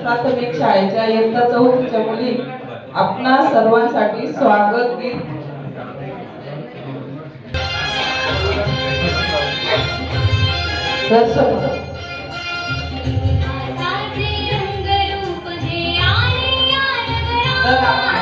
प्राथमिक शाळेच्या इयत्ता चौथीच्या मुली आपणा सर्वांसाठी स्वागत गीत दर्शक साचे रंगरूप तर नगरा